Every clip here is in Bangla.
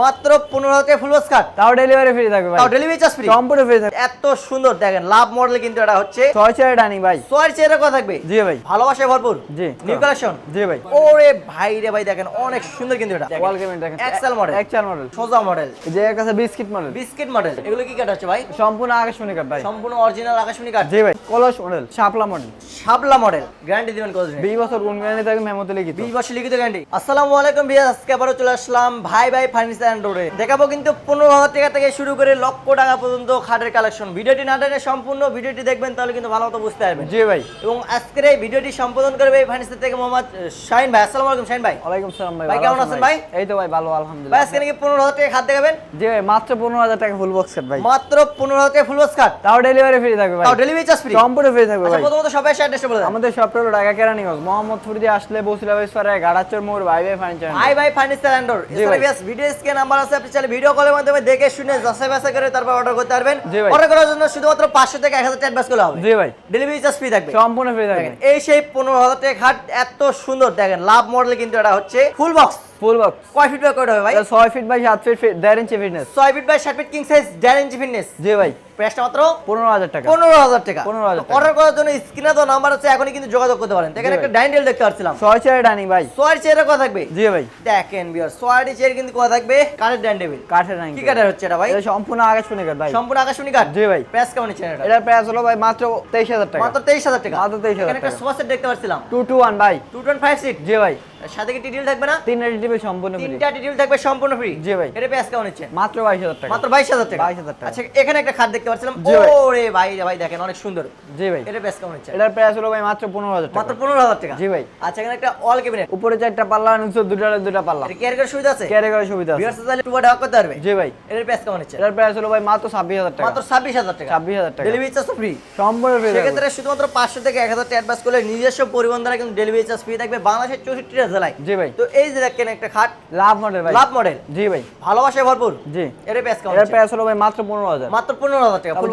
মাত্র পনেরো হাজার ফুল বক্স কাট তাও ডেলিভারি ফ্রি থাকবে ভাই। তাও ডেলিভারি চার্জ ফ্রি সম্পূর্ণ ফ্রি থাকবে। এত সুন্দর দেখেন লাভ মডেল কিন্তু এটা হচ্ছে ছয় চেয়ার ডাইনিং ভাই। ছয়ের চেয়ারের কথা থাকবে। জি ভাই। ভালোবাসায় ভরপুর। জি। নিউ কালেকশন জি ভাই। ওরে ভাই রে ভাই দেখেন অনেক সুন্দর কিন্তু এটা। ওয়াল কেবিন দেখেন। এক্সেল মডেল এক্সেল মডেল সোজা মডেল যে এর কাছে বিস্কিট মডেল বিস্কিট মডেল এগুলো কি কাট হচ্ছে ভাই? সম্পূর্ণ আকাশমণি কাঠ ভাই। সম্পূর্ণ অরিজিনাল আকাশমণি কাট জি ভাই। কলস মডেল শাপলা মডেল শাবলা মডেল। গ্যারান্টি দিবেন কত দিনে? বিশ বছর গুণ গ্যারান্টি থাকে মেমোতে লিখিত। বিশ বছর লিখিত গ্যারান্টি আসসালামু আলাইকুম বিয়াস আজকে আবারও চলে আসলাম ভাই ভাই ফার্নিচার অ্যান্ড রোডে দেখাবো কিন্তু পনেরো হাজার টাকা থেকে শুরু করে লক্ষ টাকা পর্যন্ত খাটের কালেকশন ভিডিওটি না টেনে সম্পূর্ণ ভিডিওটি দেখবেন তাহলে কিন্তু ভালো মতো বুঝতে পারবেন। জি ভাই। এবং আজকের এই ভিডিওটি সম্পাদন করবে এই ফার্নিচার থেকে মোহাম্মদ শাহিন ভাই। আসসালামু আলাইকুম শাহিন ভাই। ওয়ালাইকুম সালাম ভাই ভাই, কেমন আছেন ভাই? এই তো ভাই ভালো ভাই আজকে নাকি পনেরো হাজার টাকা খাট দেখাবেন? জি ভাই মাত্র পনেরো হাজার টাকা ফুল বক্স সেট ভাই। মাত্র পনেরো হাজার টাকা ফুল বক্স কাট তাও ডেলিভারি ফ্রি থাকবে ভাই। তাও ডেলিভারি চার্জ ফ্রি সম্পূর্ণ ফ্রি থাকবে আচ্ছা ভাই। প্রথমত সবাই অ্যাড্রেসটা বলে আমাদের হলো ঢাকা কেরানীগঞ্জ মোহাম্মদপুর দিয়ে আসলে বসিলা গাড়াচর মোড় ভাই ভাই ফার্নিচার ভাই ভাই ফার্নিচার জি ভিডিও নাম্বার আছে আপনি চাইলে ভিডিও কলের মাধ্যমে দেখে শুনে যাচাই বাছাই করে তারপর অর্ডার করতে পারবেন। অর্ডার করার জন্য শুধুমাত্র পাঁচশো থেকে এক হাজার টাকা অ্যাডভান্স করলে হবে। জি ভাই। ডেলিভারি চার্জ ফ্রি থাকবে। সম্পূর্ণ ফ্রি থাকবে। এই সেই পনেরো হাজার টাকা খাট এত সুন্দর দেখেন লাভ মডেল কিন্তু এটা হচ্ছে ফুল বক্স ফুল বক্স কয় ফিট বাই হবে ভাই? ছয় ফিট বাই সাত ফিট দেড় ইঞ্চি ফিটনেস ছয় ফিট বাই সাত ফিট কিং সাইজ দেড় ইঞ্চি ফিটনেস জি ভাই। প্রাইসটা মাত্র পনেরো হাজার টাকা। পনেরো হাজার টাকা। 15,000 টাকা। অর্ডার করার জন্য স্ক্রিনে তো নাম্বার আছে এখনই কিন্তু যোগাযোগ করতে পারেন। দেখেন জি একটা। ডাইনিং টেবিল দেখতে পাচ্ছিলাম ছয় চেয়ার ডাইনিং ভাই। ছয়ের চেয়ারের কথা থাকবে। জি ভাই। দেখেন বিয়ার ছয়টি চেয়ার কিন্তু কথা থাকবে কাঠের ডাইনিং টেবিল কাঠের ডাইনিং কি কাঠের হচ্ছে এটা ভাই? এটা সম্পূর্ণ আকাশমণি কাঠ ভাই। সম্পূর্ণ আকাশমণি কাঠ জি ভাই। প্রাইস কেমন নিচ্ছেন এটা? এটার প্রাইস হলো ভাই মাত্র তেইশ হাজার টাকা। মাত্র তেইশ হাজার টাকা। মাত্র 23,000 এখানে একটা টাকা। সোফা সেট দেখতে পাচ্ছিলাম টু টু ওয়ান ভাই। টু টোয়েন্টি ফাইভ সিট জি ভাই। সাথে কি টিটিল থাকবে না? তিনটা টিটিল সম্পূর্ণ ফ্রি তিনটা টিটিল থাকবে সম্পূর্ণ ফ্রি জি ভাই। এটা কেমন হচ্ছে মাত্র 22000 টাকা। মাত্র 22000 টাকা? 22000 টাকা। আচ্ছা এখানে একটা খাট দেখতে পাচ্ছিলাম। ওরে ভাই ভাই দেখেন অনেক সুন্দর। জি ভাই। এটা কেমন হচ্ছে এটার হলো ভাই মাত্র 15000 টাকা। মাত্র 15000 টাকা? জি ভাই। আচ্ছা এখানে একটা অল ক্যাবিনেট উপরে চারটা পাল্লা নিচে দুটো দুটো পাল্লা। এটা ক্যারি সুবিধা আছে? সুবিধা আছে। বিয়ার সাথে টুবা ঢাকা করতে পারবে। জি ভাই। এটার কেমন হচ্ছে এটার প্যাস হলো ভাই মাত্র 26000 টাকা। মাত্র 26000 টাকা। 26000 টাকা। ডেলিভারি চার্জ ফ্রি সম্পূর্ণ ফ্রি সেক্ষেত্রে শুধুমাত্র 500 থেকে 1000 টাকা অ্যাডভান্স করলে নিজস্ব পরিবহন দ্বারা কিন্তু ডেলিভারি চার্জ ফ্রি থাকবে। বাংলাদেশের 64 জ্বালাই জি ভাই। তো এই যে দেখেন একটা খাট লাভ মডেল ভাই। লাভ মডেল জি ভাই। ভালোবাসায় ভরপুর। জি। এর প্যাস কেমন এর প্যাস হলো ভাই মাত্র 15000 মাত্র 15000 টাকা ফুল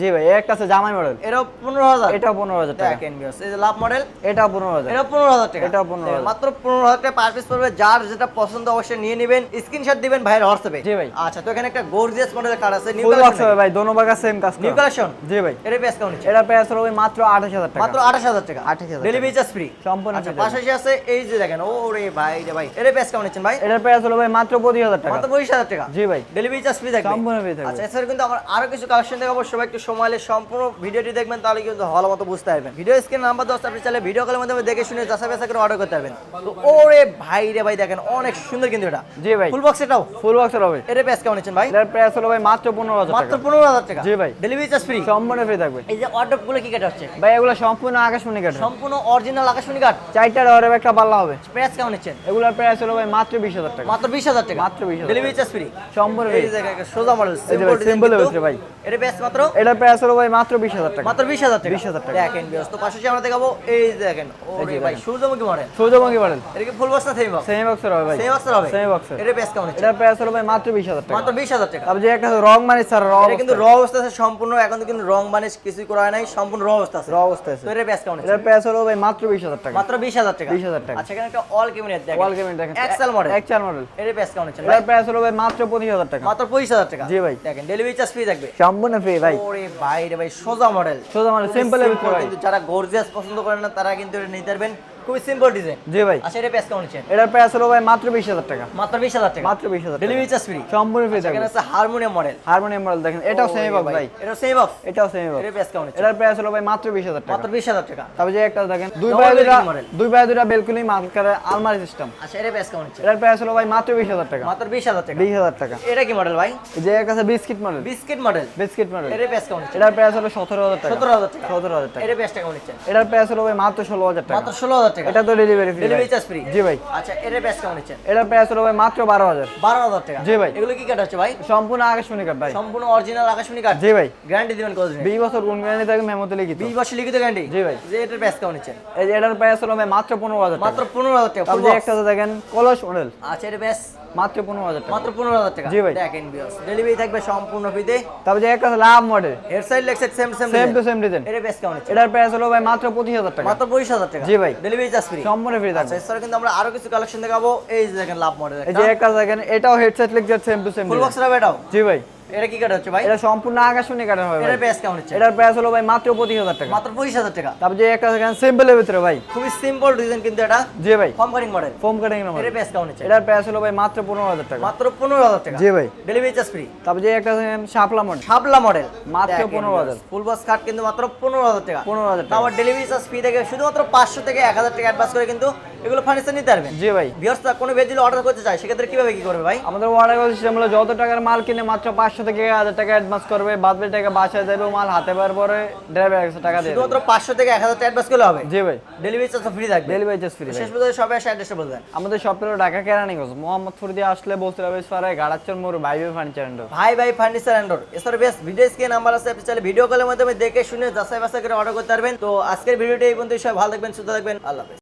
জি ভাই এক আছে জামাই মডেল এরও 15000 এটা 15000 টাকা। দেখেন বিয়াস এই যে লাভ মডেল এটা 15000 এটা 15000 টাকা। এটা 15000 মাত্র 15000 টাকা পার পিস পড়বে যার যেটা পছন্দ অবশ্যই নিয়ে নেবেন। স্ক্রিনশট দিবেন ভাইয়ের হোয়াটসঅ্যাপে জি ভাই। আচ্ছা তো এখানে একটা গর্জিয়াস মডেলের কার্ড আছে নিউ কালেকশন ভাই দোনো বাগা সেম কাজ নিউ কালেকশন জি ভাই। এর প্যাস কেমন এটা প্যাস হলো ভাই মাত্র 28000 টাকা। মাত্র 28000 টাকা। 28000 ডেলিভারি চার্জ ফ্রি সম্পূর্ণ আচ্ছা, আছে পাশাপাশি আছে এই যে দেখেন ও রে ভাই রে ভাই। এর প্রাইস কেমন নিচ্ছেন ভাই? এটার প্রাইস হলো ভাই মাত্র পঁচিশ হাজার টাকা। মাত্র পঁচিশ হাজার টাকা? জি ভাই। ডেলিভারি চার্জ ফ্রি থাকবে? সম্পূর্ণ free থাকবে। আচ্ছা এছাড়া কিন্তু আমার আরও কিছু কালেকশন দেখাবো। সবাই একটু সময় হলে সম্পূর্ণ ভিডিওটি দেখবেন তাহলে কিন্তু মতো বুঝতে পারবেন। ভিডিও স্ক্রিন নাম্বার দশ আপনি চাইলে ভিডিও কলের মাধ্যমে দেখে শুনে যাচাই বাছাই করে অর্ডার করতে পারবেন। তো ওরে ভাই রে ভাই দেখেন অনেক সুন্দর কিন্তু এটা। জি ভাই। ফুল বক্স এটাও? ফুল বক্সের হবে। এর প্রাইস কেমন নিচ্ছেন ভাই? এটার প্রাইস হলো ভাই মাত্র পনেরো হাজার মাত্র টাকা। পনেরো হাজার টাকা? জি ভাই। ডেলিভারি চার্জ ফ্রি সম্পূর্ণ ফ্রি থাকবে। এই যে অর্ডারগুলো কি কেটে হচ্ছে? ভাই এগুলো সম্পূর্ণ আকাশমণি কাঠ সম্পূর্ণ অরিজিনাল আকাশমণি কাঠ? চারটা ডরের একটা পাল্লা হবে। প্রাইস কেমন নিচ্ছেন এগুলোর প্রাইস হলো ভাই মাত্র বিশ হাজার টাকা মাত্র বিশ হাজার টাকা মাত্র 20,000 ডেলিভারি চার্জ ফ্রি সম্পূর্ণ এই free। যে দেখেন, একটা সোজা মডেল এই যে ভাই, ভাই। এর প্রাইস মাত্র এটার প্রাইস হলো ভাই মাত্র বিশ হাজার টাকা মাত্র বিশ হাজার টাকা 20,000 টাকা। দেখেন বিয়স তো পাশাপাশি আমরা দেখাবো এই দেখেন ওরে ভাই সূর্যমুখী মডেল সৌজভঙ্গি মডেল এটা কি ফুল বক্স না থেমি বক্স সেমি বক্সের হবে ভাই সেমি বক্সের হবে সেমি বক্সের এর প্রাইস কেমন হচ্ছে এটার প্রাইস হলো ভাই মাত্র বিশ হাজার টাকা মাত্র বিশ হাজার টাকা তারপর যে একটা রং মানে স্যার র এটা কিন্তু র অবস্থা আছে সম্পূর্ণ এখন কিন্তু রং বানিশ কিছু করা হয় নাই সম্পূর্ণ র অবস্থা আছে র অবস্থা আছে তো এর প্রাইস কেমন হচ্ছে এটার প্রাইস হলো ভাই মাত্র বিশ হাজার টাকা মাত্র বিশ হাজার টাকা 20,000 টাকা। আচ্ছা এখানে একটা অল ক্যাবিনেট দেখেন। কেবিন দেখেন। এক্সেল মডেল এক্সএল মডেল এর প্রাইস কেমন হচ্ছে। ভাই প্রাইস হলো ভাই মাত্র টাকা। মাত্র পঁচিশ হাজার টাকা। জি ভাই। দেখেন ডেলিভারি চার্জ ফ্রি থাকবে। সম্পূর্ণ ফ্রি ভাই। ওরে ভাই রে ভাই সোজা মডেল সোজা মডেল সিম্পল এর ভিতরে। যারা গর্জিয়াস পছন্দ করেন না তারা কিন্তু এটা নিতে পারবেন। খুবই সিম্পল ডিজাইন জি ভাই আচ্ছা এটা প্রাইস কেমন হচ্ছে এটার প্রাইস হলো ভাই মাত্র বিশ হাজার টাকা মাত্র বিশ হাজার টাকা মাত্র বিশ হাজার ডেলিভারি চার্জ ফ্রি সম্পূর্ণ ফ্রি এখানে থাকবে আছে হারমোনিয়াম মডেল হারমোনিয়াম মডেল দেখেন এটাও সেমি বক্স ভাই এটা সেম বক্স এটাও সেমি বক্স এর প্রাইস কেমন হচ্ছে এটার প্রাইস হলো ভাই মাত্র বিশ হাজার টাকা মাত্র বিশ হাজার টাকা তারপর যে একটা দেখেন দুই বাই balcony দুই বাই দুটা বেলকুনি মাঝখানে আলমারি সিস্টেম আচ্ছা এর প্রাইস কেমন হচ্ছে এটার প্রাইস হলো ভাই মাত্র বিশ হাজার টাকা মাত্র বিশ হাজার টাকা বিশ হাজার টাকা এটা কি মডেল ভাই যে এর কাছে biscuit model biscuit model biscuit model এর প্রাইস কেমন হচ্ছে এটার প্রাইস হলো সতেরো হাজার টাকা সতেরো হাজার টাকা সতেরো হাজার টাকা এর প্রাইসটা কেমন হচ্ছে এটার প্রাইস হলো ভাই মাত্র ষোলো হাজার টাকা মাত্র ষোলো হাজার টাকা। এটা তো delivery free delivery charge free জি ভাই। আচ্ছা এর প্রাইস কেমন হচ্ছে এটার প্রাইস হলো ভাই মাত্র বারো হাজার। বারো হাজার টাকা। জি ভাই। এগুলো কি কাট হচ্ছে ভাই? সম্পূর্ণ আকাশমণি কাঠ ভাই। সম্পূর্ণ অরিজিনাল আকাশমণি কাঠ জি ভাই। গ্যারান্টি দিবেন কত দিনে? বিশ বছর গুণ গ্যারান্টি থাকে মেমোতে লিখিত। বিশ বছর লিখিত গ্যারান্টি জি ভাই। যে এটার প্রাইস কেমন হচ্ছে এই যে এটার প্রাইস হলো ভাই মাত্র পনেরো হাজার মাত্র টাকা পনেরো হাজার টাকা তারপর full যে একটা দেখেন কলস মডেল আচ্ছা এর প্রাইস মাত্র পনেরো হাজার টাকা। মাত্র পনেরো হাজার টাকা। জি ভাই। দেখেন বিয়স ডেলিভারি থাকবে সম্পূর্ণ ফ্রিতে তারপর যে একটা love model head side leg side same same same to same design এর প্রাইস কেমন হচ্ছে এটার প্রাইস হলো ভাই মাত্র পঁচিশ হাজার টাকা। মাত্র পঁচিশ হাজার টাকা। জি ভাই। ডেলিভারি চার্জ ফ্রি সম্পূর্ণ ফ্রি আচ্ছা এছাড়া কিন্তু আমরা আরও কিছু কালেকশন দেখাবো। এই যে দেখেন লাভ মডেল এই যে একটা দেখেন এটাও headset lecture same to same full box এটাও? জি ভাই। এটা কি কাটা হচ্ছে ভাই? এটা সম্পূর্ণ আকাশমণি কাটার হবে এটার প্রাইস কেমন হচ্ছে? এটার প্রাইস হলো ভাই মাত্র পঁচিশ হাজার টাকা। মাত্র পঁচিশ হাজার টাকা? তারপর যে একটা দেখেন সিম্পলের ভিতরে ভাই। খুবই সিম্পল ডিজাইন কিন্তু এটা। জি ভাই। Form cutting model foam cutting number এটার প্রাইস কেমন হচ্ছে? এটার প্রাইস হলো ভাই মাত্র পনেরো হাজার টাকা। মাত্র পনেরো হাজার টাকা। জি ভাই। ডেলিভারি চার্জ ফ্রি তারপর যে একটা দেখেন শাপলা মডেল শাপলা মডেল মাত্র 15,000 ফুল বক্স কাট কিন্তু মাত্র পনেরো হাজার টাকা। পনেরো হাজার টাকা। আবার ডেলিভারি চার্জ ফ্রি থেকে শুধুমাত্র পাঁচশো থেকে এক হাজার টাকা অ্যাডভান্স করে কিন্তু এগুলো ফার্নিচার নিতে পারবেন? জি ভাই। বিয়স্তা কোনো ভেজ যদি অর্ডার করতে চায় সেক্ষেত্রে কীভাবে কি করবে ভাই? আমাদের অর্ডার সিস্টেম হলো যত টাকার মাল কিনে মাত্র পাঁচশো থেকে এক হাজার টাকা অ্যাডভান্স করবে বাদ বাকি টাকা বাসায় দেবে মাল হাতে পাওয়ার পরে ড্রাইভার একশো টাকা দেবে। শুধুমাত্র পাঁচশো থেকে এক হাজার টাকা অ্যাডভান্স করলে হবে? জি ভাই। ডেলিভারি চার্জ ফ্রি থাকবে? ডেলিভারি চার্জ ফ্রি শেষ পর্যন্ত সবাই এসে অ্যাড্রেসটা বলবেন আমাদের শপ হলো ঢাকা কেরানীগঞ্জ মোহাম্মদপুর দিয়ে আসলে বসির আবেশ পাড়ায় গাড়াচ্চর মোড় ভাইবে ফার্নিচার এন্ড ভাই ভাই ফার্নিচার অ্যান্ডোর এছাড়া বেশ ভিডিও স্ক্রিন নাম্বার আছে আপনি চাইলে ভিডিও কলের মাধ্যমে দেখে শুনে যাচাই বাছাই করে অর্ডার করতে পারবেন। তো আজকের ভিডিওটি এই পর্যন্ত সবাই ভালো থাকবেন সুস্থ থাকবেন আল্লাহ হাফেজ।